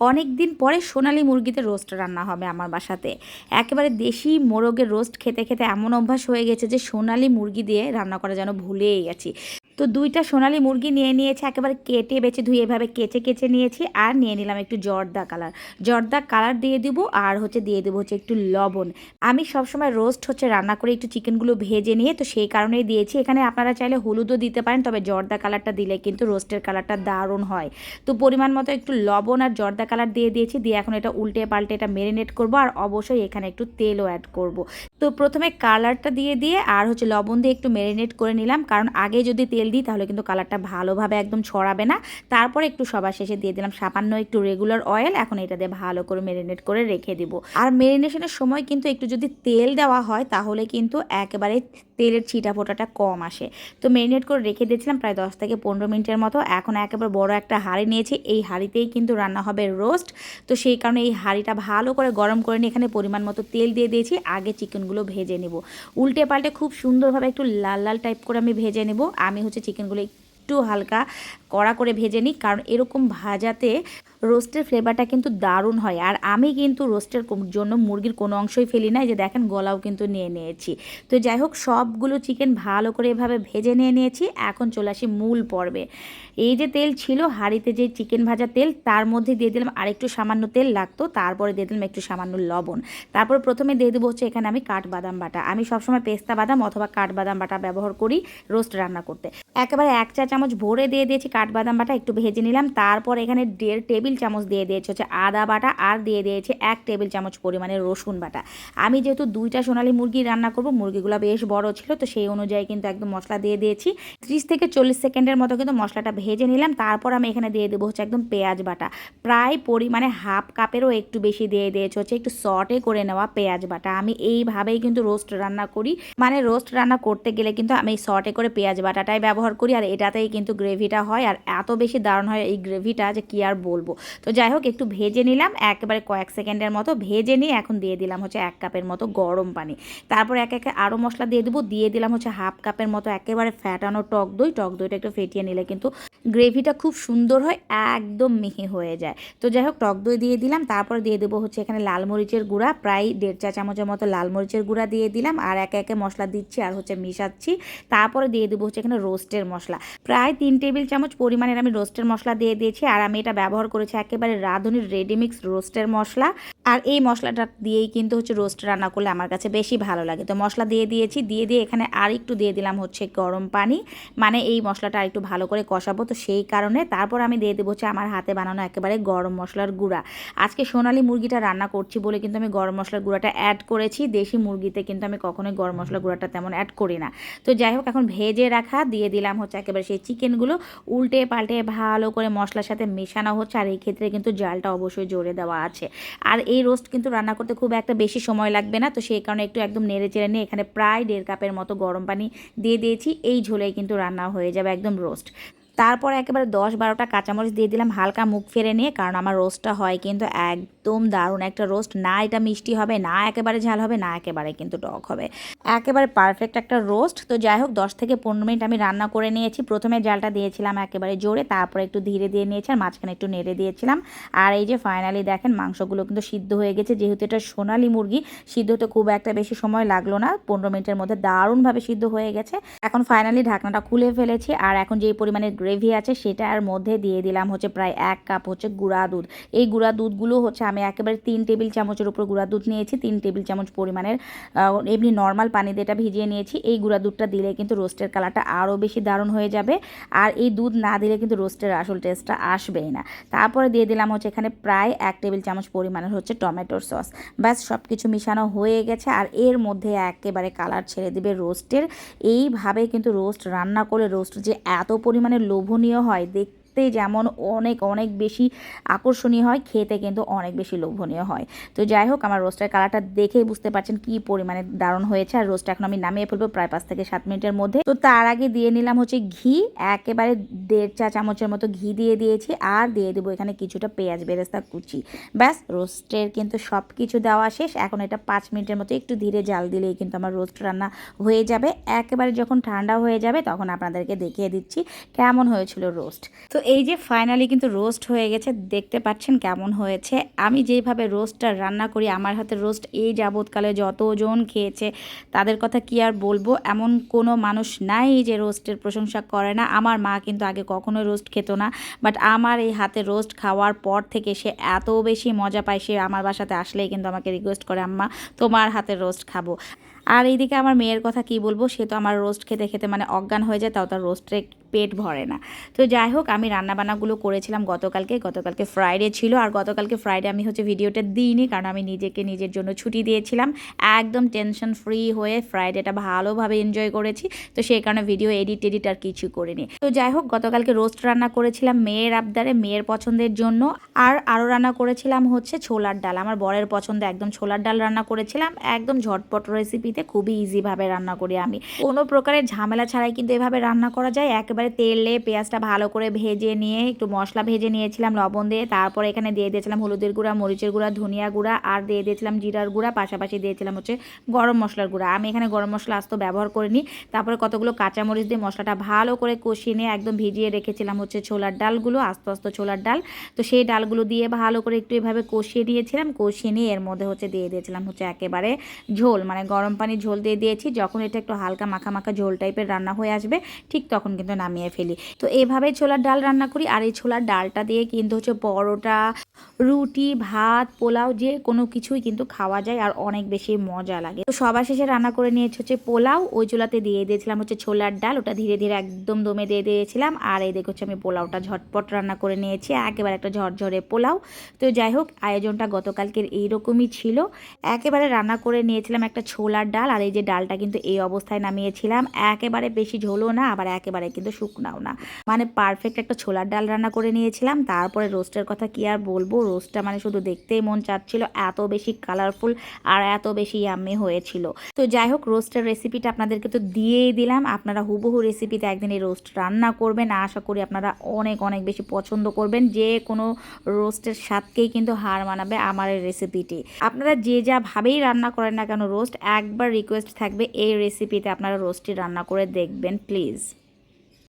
অনেক দিন পরে সোনালি মুরগিতে রোস্ট রান্না হবে আমার বাসাতে। একেবারে দেশি মোরগের রোস্ট খেতে খেতে এমন অভ্যাস হয়ে গেছে যে সোনালি মুরগি দিয়ে রান্না করা যেন ভুলেই গেছি। তো দুইটা সোনালি মুরগি নিয়ে নিয়েছি, একেবারে কেটে বেছে ধুয়ে এভাবে কেচে কেচে নিয়েছি আর নিয়ে নিলাম একটু জর্দা কালার। জর্দা কালার দিয়ে দিব আর হচ্ছে দিয়ে দেবো হচ্ছে একটু লবণ। আমি সবসময় রোস্ট হচ্ছে রান্না করে একটু চিকেনগুলো ভেজে নিয়ে, তো সেই কারণেই দিয়েছি। এখানে আপনারা চাইলে হলুদও দিতে পারেন, তবে জর্দা কালারটা দিলে কিন্তু রোস্টের কালারটা দারুণ হয়। তো পরিমাণ মতো একটু লবণ আর জর্দা কালার দিয়ে দিয়েছি, দিয়ে এখন এটা উল্টে পাল্টে এটা মেরিনেট করব আর অবশ্যই এখানে একটু তেলও অ্যাড করব। তো প্রথমে কালারটা দিয়ে দিয়ে আর হচ্ছে লবণ দিয়ে একটু মেরিনেট করে নিলাম, কারণ আগে যদি তেল দিই, তাহলে কিন্তু কালারটা ভালোভাবে একদম ছড়াবে না। তারপরে একটু সবার শেষে দিয়ে দিলাম সামান্য একটু রেগুলার অয়েল এখন এটা দিয়ে ভালো করে মেরিনেট করে রেখে দিব। আর মেরিনেশনের সময় কিন্তু একটু যদি তেল দেওয়া হয়, তাহলে কিন্তু একেবারে তেলের ছিটা ফোটাটা কম আসে। তো মেরিনেট করে রেখে দিয়েছিলাম প্রায় দশ থেকে পনেরো মিনিটের মতো। এখন একেবারে বড় একটা হাঁড়ি নিয়েছি, এই হাঁড়িতেই কিন্তু রান্না হবে রোস্ট তো সেই কারণে এই হাঁড়িটা ভালো করে গরম করে নিয়ে এখানে পরিমাণ মতো তেল দিয়ে দিয়েছি, আগে চিকেনগুলো ভেজে নেব। উল্টে পাল্টে খুব সুন্দরভাবে একটু লাল লাল টাইপ করে আমি ভেজে নেব। আমি হচ্ছে চিকেনগুলো একটু হালকা কড়া করে ভেজে নিই কারণ এরকম ভাজাতে রোস্টের ফ্লেভারটা কিন্তু দারুণ হয়। আর আমি কিন্তু রোস্টের জন্য মুরগির কোনো অংশই ফেলি না যে দেখেন গলাও কিন্তু নিয়ে নিয়েছি। তো যাই হোক, সবগুলো চিকেন ভালো করে এভাবে ভেজে নিয়ে নিয়েছি, এখন চলে আসি মূল পর্বে। এই যে তেল ছিল, হাঁড়িতে যে চিকেন ভাজা তেল, তার মধ্যে দিয়ে দিলাম আরেকটু সামান্য তেল লাগতো, তারপরে দিয়ে দিলাম একটু সামান্য লবণ। তারপর প্রথমে দিয়ে দেবো হচ্ছে এখানে আমি কাঠবাদাম বাটা। আমি সবসময় পেস্তা বাদাম অথবা কাঠবাদাম বাটা ব্যবহার করি রোস্ট রান্না করতে। একেবারে এক চা চামচ ভরে দিয়ে দিয়েছি কাঠবাদাম বাটা, একটু ভেজে নিলাম। তারপর এখানে দেড় টেবিল চামচ দিয়ে দিয়েছি হচ্ছে আদা বাটা আর দিয়ে দিয়েছে এক টেবিল চামচ পরিমাণে রসুন বাটা। আমি যেহেতু দুইটা সোনালি মুরগি রান্না করব, মুরগিগুলো বেশ বড় ছিল, তো সেই অনুযায়ী কিন্তু একদম মশলা দিয়ে দিয়েছি। ত্রিশ থেকে চল্লিশ সেকেন্ডের মতো কিন্তু মশলাটা ভেজে নিলাম, তারপর আমি এখানে দিয়ে দেবো হচ্ছে একদম পেঁয়াজ বাটা। প্রায় পরিমাণে হাফ কাপেরও একটু বেশি দিয়ে দিয়েছি হচ্ছে একটু সটে করে নেওয়া পেঁয়াজ বাটা। আমি এইভাবেই কিন্তু রোস্ট রান্না করি। মানে রোস্ট রান্না করতে গেলে কিন্তু আমি সটে করে পেঁয়াজ বাটাটাই ব্যবহার করি, আর এটাতেই কিন্তু গ্রেভিটা হয়, আর এত বেশি দারুণ হয় এই গ্রেভিটা যে কি আর বলব। তো যাই হোক, একটু ভেজে নিলাম, একেবারে কয়েক সেকেন্ডের মতো ভেজে নিয়ে এখন দিয়ে দিলাম হচ্ছে এক কাপের মতো গরম পানি। তারপর এক একে আরও মশলা দিয়ে দেবো, দিয়ে দিলাম হচ্ছে হাফ কাপের মতো একেবারে ফ্যাটানো টক দই। টক দইটা একটু ফেটিয়ে নিলে কিন্তু গ্রেভিটা খুব সুন্দর হয়, একদম মিহি হয়ে যায়। তো যাই হোক টক দই দিয়ে দিলাম, তারপর দিয়ে দেবো হচ্ছে এখানে লাল মরিচের গুঁড়া, প্রায় দেড় চা চামচের মতো লাল মরিচের গুঁড়া দিয়ে দিলাম, আর একে একে মশলা দিচ্ছি আর হচ্ছে মিশাচ্ছি। তারপরে দিয়ে দেবো হচ্ছে এখানে রোস্টের মশলা। প্রায় তিন টেবিল চামচ পরিমাণের আমি রোস্টের মশলা দিয়ে দিয়েছি, আর আমি এটা ব্যবহার করেছি একেবারে রাঁধুনির রেডিমিক্স রোস্টের মশলা। আর এই মশলাটা দিয়েই কিন্তু হচ্ছে রোস্ট রান্না করলে আমার কাছে বেশি ভালো লাগে। তো মশলা দিয়ে দিয়েছি, দিয়ে দিয়ে এখানে আর একটু দিয়ে দিলাম হচ্ছে গরম পানি। মানে এই মশলাটা আর একটু ভালো করে কষাবো তো সেই কারণে তারপর আমি দিয়ে দেবো হচ্ছে আমার হাতে বানানো একেবারে গরম মশলার গুঁড়া। আজকে সোনালি মুরগিটা রান্না করছি বলে কিন্তু আমি গরম মশলার গুঁড়াটা অ্যাড করেছি। দেশি মুরগিতে কিন্তু আমি কখনোই গরম মশলার গুঁড়াটা তেমন অ্যাড করি না। তো যাই হোক, এখন ভেজে রাখা, দিয়ে দিলাম হচ্ছে একেবারে সেই চিকেনগুলো। উল্টে পাল্টে ভালো করে মশলার সাথে মেশানো হচ্ছে আর এই ক্ষেত্রে কিন্তু জালটা অবশ্যই জোরে দেওয়া আছে। আর এই রোস্ট কিন্তু রান্না করতে খুব একটা বেশি সময় লাগবে না। তো সেই কারণে একটু একদম নেড়ে চেড়ে নিয়ে এখানে প্রায় দেড় কাপের মতো গরম পানি দিয়ে দিয়েছি। এই ঝোলেই কিন্তু রান্না হয়ে যাবে একদম রোস্ট তারপর একেবারে দশ বারোটা কাঁচামরিচ দিয়ে দিলাম, হালকা মুখ ফেরে নিয়ে, কারণ আমার রোস্টটা হয় কিন্তু একদম দারুণ। একটা রোস্ট না এটা মিষ্টি হবে, না একেবারে ঝাল হবে, না একেবারে কিন্তু টক হবে। একেবারে পারফেক্ট একটা রোস্ট তো যাই হোক, দশ থেকে পনেরো মিনিট আমি রান্না করে নিয়েছি। প্রথমে জালটা দিয়েছিলাম একেবারে জোরে, তারপরে একটু ধীরে দিয়ে নিয়েছি আর মাঝখানে একটু নেড়ে দিয়েছিলাম। আর এই যে ফাইনালি দেখেন, মাংসগুলো কিন্তু সিদ্ধ হয়ে গেছে। যেহেতু এটা সোনালি মুরগি, সিদ্ধ খুব একটা বেশি সময় লাগল না। পনেরো মিনিটের মধ্যে দারুণভাবে সিদ্ধ হয়ে গেছে। এখন ফাইনালি ঢাকনাটা খুলে ফেলেছি। আর এখন যেই পরিমাণে গ্রেভি আছে সেটার মধ্যে দিয়ে দিলাম হচ্ছে প্রায় এক কাপ হচ্ছে গুঁড়া দুধ। এই গুঁড়া দুধগুলো হচ্ছে আমি একেবারে তিন টেবিল চামচের উপর গুঁড়া দুধ নিয়েছি, তিন টেবিল চামচ পরিমাণের এমনি নর্মাল পানি দিয়ে এটা ভিজিয়ে নিয়েছি। এই গুঁড়া দুধটা দিলে কিন্তু রোস্টের কালারটা আরও বেশি দারুণ হয়ে যাবে। আর এই দুধ না দিলে কিন্তু রোস্টের আসল টেস্টটা আসবেই না। তারপরে দিয়ে দিলাম হচ্ছে এখানে প্রায় এক টেবিল চামচ পরিমাণের হচ্ছে টমেটোর সস ব্যাস সব কিছু মিশানো হয়ে গেছে। আর এর মধ্যে একেবারে কালার ছেড়ে দিবে রোস্টের এইভাবে কিন্তু রোস্ট রান্না করে রোস্ট যে এত পরিমাণে লোভনীয় হয় দেখ দেখতে যেমন অনেক অনেক বেশি আকর্ষণীয় হয়, খেতে কিন্তু অনেক বেশি লোভনীয় হয়। তো যাই হোক, আমার রোস্টের কালারটা দেখেই বুঝতে পারছেন কি পরিমাণে দারুণ হয়েছে। আর রোস্ট এখন আমি নামিয়ে ফেলব প্রায় পাঁচ থেকে সাত মিনিটের মধ্যে। তো তার আগে দিয়ে নিলাম হচ্ছে ঘি। একেবারে দেড় চা চামচের মতো ঘি দিয়ে দিয়েছি। আর দিয়ে দেবো এখানে কিছুটা পেঁয়াজ বেরেস্তা কুচি। ব্যাস, রোস্টের কিন্তু সব কিছু দেওয়া শেষ। এখন এটা পাঁচ মিনিটের মতো একটু ধীরে জাল দিলেই কিন্তু আমার রোস্ট রান্না হয়ে যাবে। একেবারে যখন ঠান্ডা হয়ে যাবে, তখন আপনাদেরকে দেখিয়ে দিচ্ছি কেমন হয়েছিল রোস্ট। তো এই যে ফাইনালি কিন্তু রোস্ট হয়ে গেছে, দেখতে পাচ্ছেন কেমন হয়েছে। আমি যেভাবে রোস্টটা রান্না করি, আমার হাতে রোস্ট এই যাবৎকালে যতজন খেয়েছে, তাদের কথা কি আর বলব? এমন কোনো মানুষ নাই যে রোস্টের প্রশংসা করে না। আমার মা কিন্তু আগে কখনোই রোস্ট খেত না বাট আমার এই হাতে রোস্ট খাওয়ার পর থেকে সে এত বেশি মজা পায়, সে আমার বাসাতে আসলেই কিন্তু আমাকে রিকোয়েস্ট করে, আম্মা, তোমার হাতে রোস্ট খাব। আর এইদিকে আমার মেয়ের কথা কি বলব? সে তো আমার রোস্ট খেতে খেতে মানে অজ্ঞান হয়ে যায়, তাও তার রোস্টে পেট ভরে না। তো যাই হোক আমি রান্নাবান্নাগুলো করেছিলাম গতকালকে। গতকালকে ফ্রাইডে ছিল আর গতকালকে ফ্রাইডে আমি হচ্ছে ভিডিওটা দিইনি কারণ আমি নিজেকে নিজের জন্য ছুটি দিয়েছিলাম। একদম টেনশন ফ্রি হয়ে ফ্রাইডেটা ভালোভাবে এনজয় করেছি। তো সেই কারণে ভিডিও এডিট এডিট আর কিছু করিনি। তো যাই হোক গতকালকে রোস্ট রান্না করেছিলাম মেয়ের আবদারে, মেয়ের পছন্দের জন্য। আর আরও রান্না করেছিলাম হচ্ছে ছোলার ডাল। আমার বরের পছন্দ একদম ছোলার ডাল রান্না করেছিলাম। একদম ঝটপট রেসিপিতে খুবই ইজিভাবে রান্না করি আমি। কোনো প্রকারের ঝামেলা ছাড়াই কিন্তু এভাবে রান্না করা যায়। একেবারে তেলে পেঁয়াজটা ভালো করে ভেজে নিয়ে একটু মশলা ভেজে নিয়েছিলাম, লবণ দিয়ে। তারপরে এখানে দিয়ে দিয়েছিলাম হলুদের গুঁড়া, মরিচের গুঁড়া, ধনিয়া গুঁড়া আর দিয়ে দিয়েছিলাম জিরার গুঁড়া। পাশাপাশি দিয়েছিলাম হচ্ছে গরম মশলার গুঁড়া। আমি এখানে গরম মশলা আস্ত ব্যবহার করিনি। তারপরে কতগুলো কাঁচামরিচ দিয়ে মশলাটা ভালো করে কষিয়ে নিয়ে একদম ভিজিয়ে রেখেছিলাম হচ্ছে ছোলার ডালগুলো, আস্তে আস্তে ছোলার ডাল। তো সেই ডালগুলো দিয়ে ভালো করে একটু এভাবে কষিয়ে দিয়েছিলাম কষিয়ে নিয়ে এর মধ্যে হচ্ছে দিয়ে দিয়েছিলাম হচ্ছে একেবারে ঝোল। মানে গরম পানি ঝোল দিয়ে দিয়েছি। যখন এটা একটু হালকা মাখা মাখা ঝোল টাইপের রান্না হয়ে আসবে, ঠিক তখন কিন্তু নামিয়ে ফেলি। তো এভাবে ছোলার ডাল রান্না করি। আর এই ছোলার ডালটা দিয়ে কিন্তু হচ্ছে পরোটা, রুটি, ভাত, পোলাও যে কোনো কিছুই কিন্তু খাওয়া যায় আর অনেক বেশি মজা লাগে। তো সবার শেষে রান্না করে নিয়েছে হচ্ছে পোলাও। ওই চুলাতে দিয়ে দিয়েছিলাম হচ্ছে ছোলার ডাল। ওটা ধীরে ধীরে একদম দমে দিয়ে দিয়েছিলাম। আর এই দেখো হচ্ছে আমি পোলাওটা ঝটপট রান্না করে নিয়েছি। একেবারে একটা ঝরঝরে পোলাও। তো যাই হোক, আয়োজনটা গতকালকের এইরকমই ছিল। একেবারে রান্না করে নিয়েছিলাম একটা ছোলার ডাল। আর এই যে ডালটা কিন্তু এই অবস্থায় নামিয়েছিলাম। একেবারে বেশি ঝোলও না, আবার একেবারে কিন্তু শুকনাও না। মানে পারফেক্ট একটা ছোলার ডাল রান্না করে নিয়েছিলাম। তারপরে রোস্টের কথা কি আর বলব? রোস্টটা মানে শুধু দেখতেই মন চাচ্ছিল, এত বেশি কালারফুল আর এত বেশি ইয়াম্মি হয়েছিল। তো যাই হোক রোস্টের রেসিপিটা আপনাদেরকে তো দিয়েই দিলাম। আপনারা হুবহু রেসিপিতে একদিন এই রোস্ট রান্না করবেন। আশা করি আপনারা অনেক অনেক বেশি পছন্দ করবেন। যে কোনো রোস্টের স্বাদকেই কিন্তু হার মানাবে আমার এই রেসিপিটি আপনারা যে যা ভাবেই রান্না করেন না কেন রোস্ট একবার রিকোয়েস্ট থাকবে, এই রেসিপিতে আপনারা রোস্টটি রান্না করে দেখবেন প্লিজ